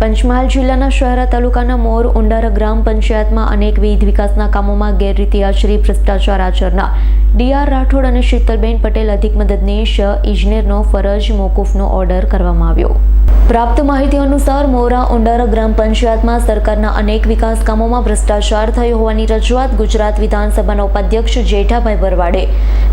પંચમહાલ જિલ્લાના શહેરા તાલુકાના મોર ઉંડારા ગ્રામ પંચાયતમાં અનેકવિધ વિકાસના કામોમાં ગેરરીતિ આચરી ભ્રષ્ટાચાર આચરનાર. ડીઆર રાઠોડ અને શીતલબેન પટેલ અધિક મદદનીશ ઇજનેરનો ફરજ મોકૂફનો ઓર્ડર કરવામાં આવ્યો. પ્રાપ્ત માહિતી અનુસાર મોરા ઉંડારા ગ્રામ પંચાયતમાં સરકારના અનેક વિકાસ કામોમાં ભ્રષ્ટાચાર થયો હોવાની રજૂઆત ગુજરાત વિધાનસભાના ઉપાધ્યક્ષ જેઠાભાઈ ભરવાડે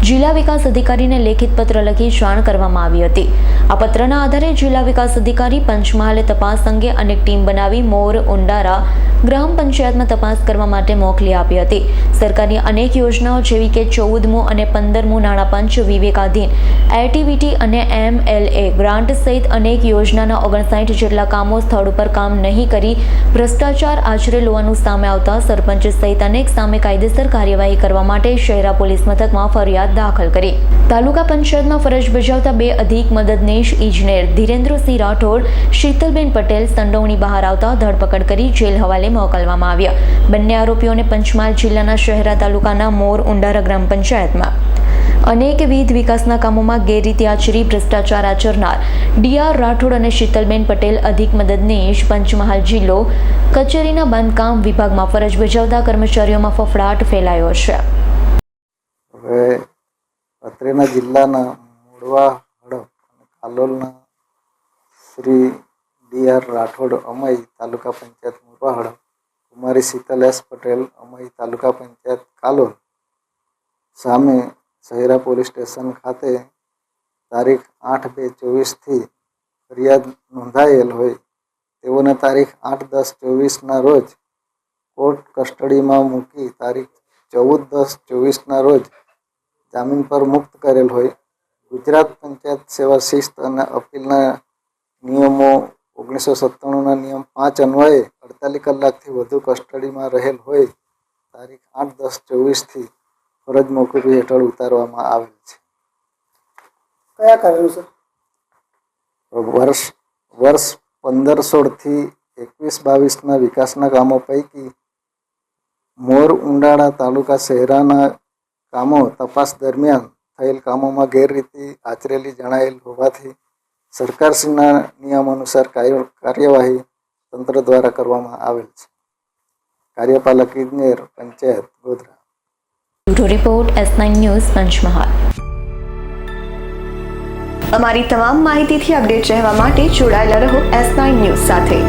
જિલ્લા વિકાસ અધિકારીને લેખિત પત્ર લખી જાણ કરવામાં આવી હતી. આ પત્રના આધારે જિલ્લા વિકાસ અધિકારી પંચમહાલે તપાસ અંગે અનેક ટીમ બનાવી મોર, ઉંડારા ગ્રામ પંચાયતમાં તપાસ કરવા માટે મોકલી આપી હતી. સરકારની અનેક યોજનાઓ જેવી કે ચૌદમું અને પંદરમું નાણાં પંચ વિવેકાધીન, એટીવીટી અને એમએલએ ગ્રાન્ટ સહિત અનેક યોજનાના ઓગણસાઠ જેટલા કામો સ્થળ ઉપર કામ નહીં કરી ભ્રષ્ટાચાર આચરે લોવાનું સામે આવતા સરપંચ સહિત અનેક સામે કાયદેસર કાર્યવાહી કરવા માટે શહેરા પોલીસ મથકમાં ફરિયાદ દાખલ કરી. તાલુકા પંચાયતમાં ફરજ બજાવતા બે અધિક મદદનીશ ઇજનેર ધીરેન્દ્રસિંહ રાઠોડ, શીતલબેન પટેલ સંડોવણી બહાર આવતા ધરપકડ કરી જેલ હવાલે મોકલવામાં આવ્યા. બંને આરોપીઓને પંચમહાલ જિલ્લાના શહેરા તાલુકાના મોર ઉંડારા ગ્રામ પંચાયતમાં. અનેકવિધ વિકાસના કામોમાં ગેરરીતિ આચરી ભ્રષ્ટાચાર આચરનાર ડીઆર રાઠોડ અને શીતલબેન પટેલ અધિક મદદનીશ પંચમહાલ જિલ્લો કચેરીના બાંધકામ વિભાગમાં ફરજ બજાવતા કર્મચારીઓમાં ફફડાટ ફેલાયો છે. હવે અત્રેના જિલ્લાના મોડવા હડપ અને કાલોલના શ્રી ડીઆર રાઠોડ અમઈ તાલુકા પંચાયત મોડવા હડપ કુમારી શીતલ પટેલ અમારી તાલુકા પંચાયત, કાલોલ સામે શહેરા પોલીસ સ્ટેશન ખાતે તારીખ આઠ બે ચોવીસથી ફરિયાદ નોંધાયેલ હોય. તેઓને તારીખ આઠ દસ ચોવીસના રોજ કોર્ટ કસ્ટડીમાં મૂકી તારીખ ચૌદ દસ ચોવીસના રોજ જામીન પર મુક્ત કરેલ હોય. ગુજરાત પંચાયત સેવા શિસ્ત અને અપીલના નિયમો ઓગણીસો સત્તાણુંના નિયમ પાંચ અન્વયે અડતાલીસ કલાકથી વધુ કસ્ટડીમાં રહેલ હોય તારીખ આઠ દસ ચોવીસથી ફરજ મોકૂફી હેઠળ ઉતારવામાં આવેલ છે. કયા કારણોસર વર્ષ વર્ષ પંદર સોળથી એકવીસ બાવીસના વિકાસના કામો પૈકી મોર ઉંડાળા તાલુકા શહેરાના કામો તપાસ દરમિયાન થયેલ કામોમાં ગેરરીતિ આચરેલી જણાયેલ હોવાથી સરકારશ્રીના નિયમ અનુસાર કાર્ય- કાર્યવાહી તંત્ર દ્વારા કરવામાં આવેલ છે. કાર્યપાલક ઇજનેર panchayat Godhra. Report S news Panchmahal. અમારી તમામ માહિતીથી અપડેટ રહેવા માટે જોડાયેલા રહો એસ નાઇન ન્યૂઝ સાથે.